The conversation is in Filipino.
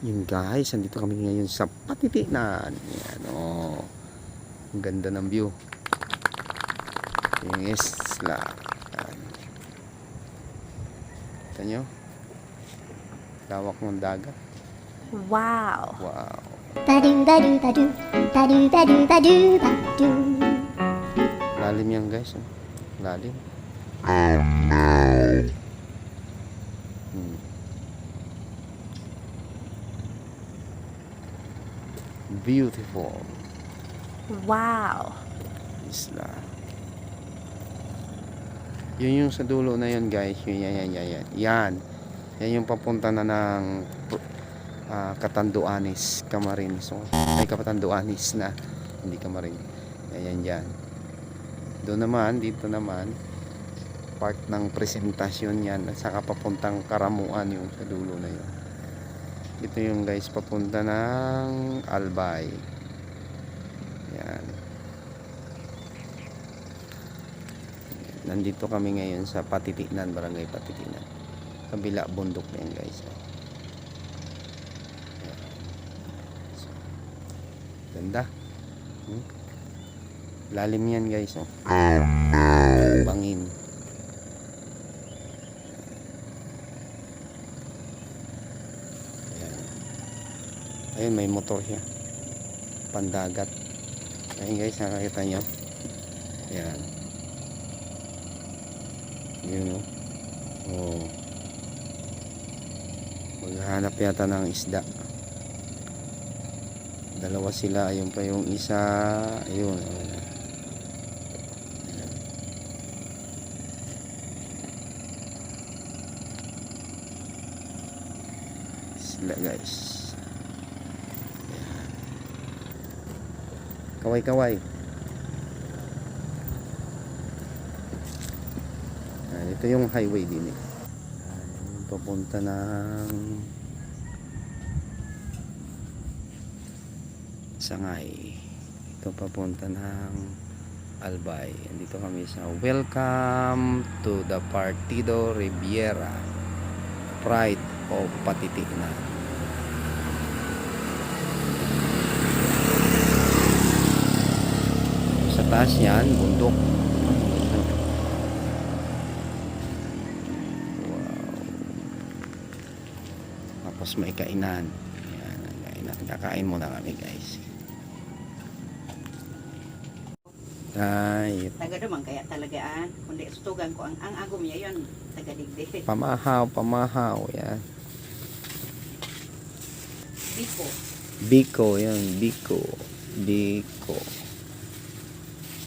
Yun guys, andito kami ngayon sa Patitinan. Yan oh. Ang ganda ng view. Yung isla. Yan. Kita nyo? Lawak ng dagat. Wow. Wow. Ba-do ba-do ba-do, ba-do ba-do ba-do ba-do. Lalim yan guys. Oh. Lalim. Hmm. Beautiful Wow. isla. Yun yung sa dulo na yun guys. Yun yan yan yan yan. Yan. Yan yung papunta na ng ah, Katanduanes, Camarines. So, ay Katanduanes na. Hindi Camarines. Yan yan yan. Doon naman, dito naman, part ng presentasyon yan at saka papuntang Karamuan yung sa dulo na yun. Ito yung guys papunta ng Albay. Yan. Nandito kami ngayon sa Patitinan, Barangay Patitinan. Kabila bundok na yan guys. Ganda. Hmm? Lalim yan guys. Oh. Bangin. Ayun, may motor siya. Pandagat. Ayun guys, nakakita nyo. Ayan. Yun oh. Oh. Maghanap yata ng isda. Dalawa sila, ayun pa yung isa. Ayun. ayun. Sila guys. Ayan. Kaway-kaway. Ito yung highway din eh. Papunta ng Sangay. Ito papunta ng Albay. Andito kami sa Welcome to the Partido Riviera. Pride of Patitignan. Sa taas yan, bundok. Wow. Tapos may kainan. Yan, kainan. Kakain muna kami guys. Ay, taga naman kaya talagaan kundi sutugan ko ang ang agom niya yun taga digdi pamahaw, pamahaw. Yan. biko Biko, yan. Biko. Biko.